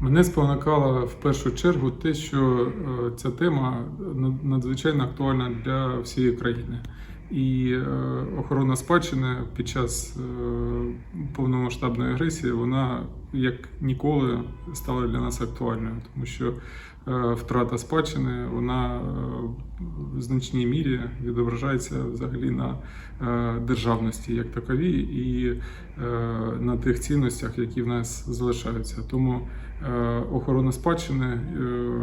Мене спонукало в першу чергу те, що е, ця тема над- надзвичайно актуальна для всієї країни. І е, охорона спадщини під час е, повномасштабної агресії вона як ніколи стала для нас актуальною, тому що е, втрата спадщини вона в значній мірі відображається взагалі на державності як таковій і на тих цінностях, які в нас залишаються. Тому охорона спадщини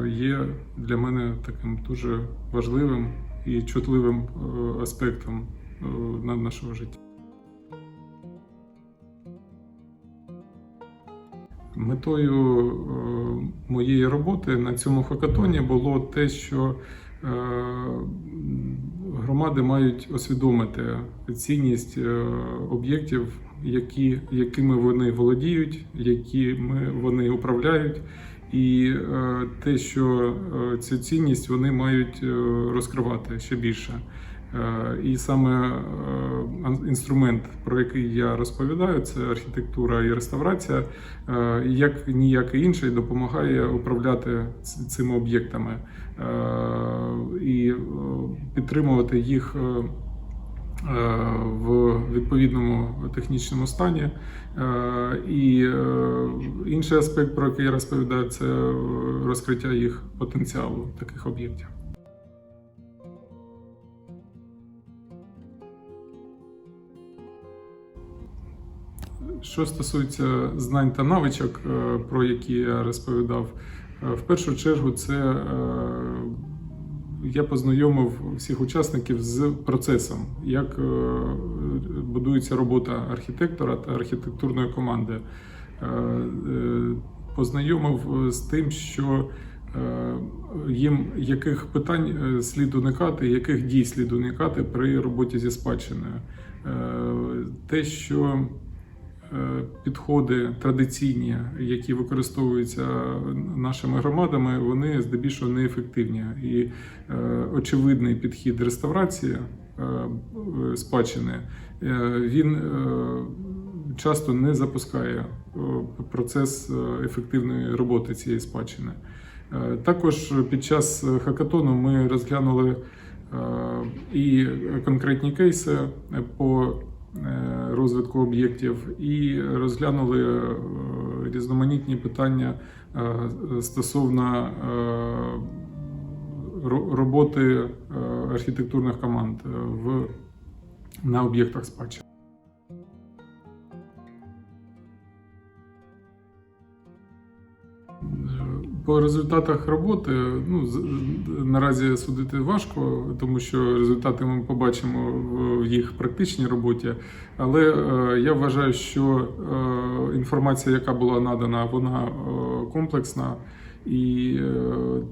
є для мене таким дуже важливим і чутливим е, аспектом е, нашого життя. Метою е, моєї роботи на цьому хакатоні було те, що громади мають усвідомити цінність об'єктів, які, якими вони володіють, якими вони управляють, і е, те, що е, цю цінність вони мають е, розкривати ще більше. І саме інструмент, про який я розповідаю, це архітектура і реставрація, як ніякий інший допомагає управляти цими об'єктами і підтримувати їх. Е, В відповідному технічному стані. Е, І е, інший аспект, про який я розповідаю, це розкриття їх потенціалу таких об'єктів. Що стосується знань та навичок, про які я розповідав, в першу чергу це я познайомив всіх учасників з процесом, як е, будується робота архітектора та архітектурної команди. Е, е, Познайомив з тим, що їм яких питань слід уникати, яких дій слід уникати при роботі зі спадщиною. Те, що підходи традиційні, які використовуються нашими громадами, вони здебільшого неефективні. І е, очевидний підхід реставрації е, е, спадщини е, він е, часто не запускає е, процес е, ефективної роботи цієї спадщини. Е, Також під час хакатону ми розглянули е, і конкретні кейси по е, розвитку об'єктів, і розглянули е, різноманітні питання е, стосовно е, роботи е, архітектурних команд е, в, на об'єктах спадщини. По результатах роботи ну наразі судити важко, тому що результати ми побачимо в їх практичній роботі. Але е, я вважаю, що е, інформація, яка була надана, вона е, комплексна, і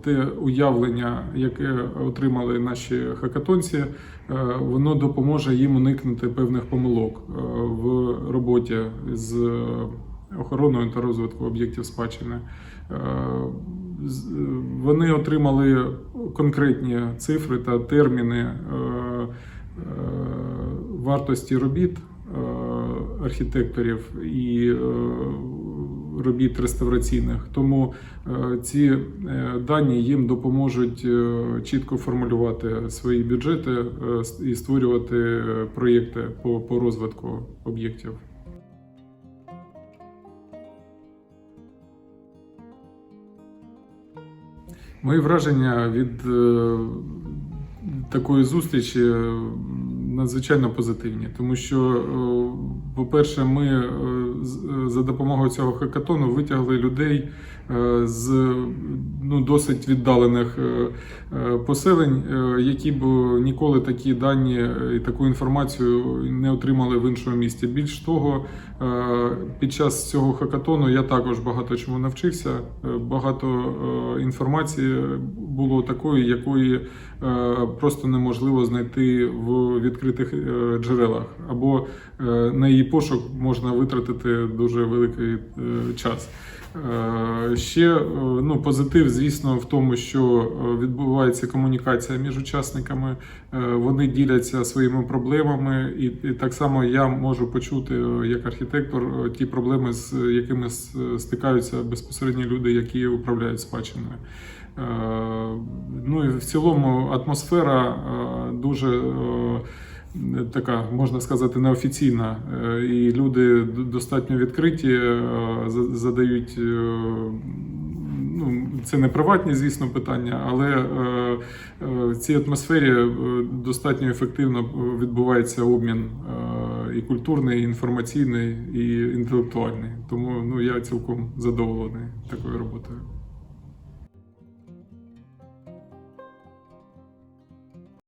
те уявлення, яке отримали наші хакатонці, воно допоможе їм уникнути певних помилок в роботі з охороною та розвитку об'єктів спадщини. Е, з- Вони отримали конкретні цифри та терміни е, е, вартості робіт е, архітекторів і е, робіт реставраційних. Тому е, ці е, дані їм допоможуть е, чітко формулювати свої бюджети е, і створювати е, проєкти по розвитку об'єктів. Мої враження від е, такої зустрічі надзвичайно позитивні, тому що, е, по-перше, ми е, е, за допомогою цього хакатону витягли людей з ну, досить віддалених поселень, які б ніколи такі дані і таку інформацію не отримали в іншому місті. Більш того, під час цього хакатону я також багато чому навчився. Багато інформації було такої, якої просто неможливо знайти в відкритих е, джерелах, або е, на її пошук можна витратити дуже великий е, час. Ще ну, позитив, звісно, в тому, що відбувається комунікація між учасниками, вони діляться своїми проблемами, і, і так само я можу почути як архітектор ті проблеми, з якими стикаються безпосередньо люди, які управляють спадщиною. Ну і в цілому атмосфера дуже така, можна сказати, неофіційна. Е, І люди достатньо відкриті, е, задають. е, Ну, це не приватні, звісно, питання, але в цій атмосфері достатньо ефективно відбувається обмін і культурний, і інформаційний, і інтелектуальний. Тому ну, я цілком задоволений такою роботою.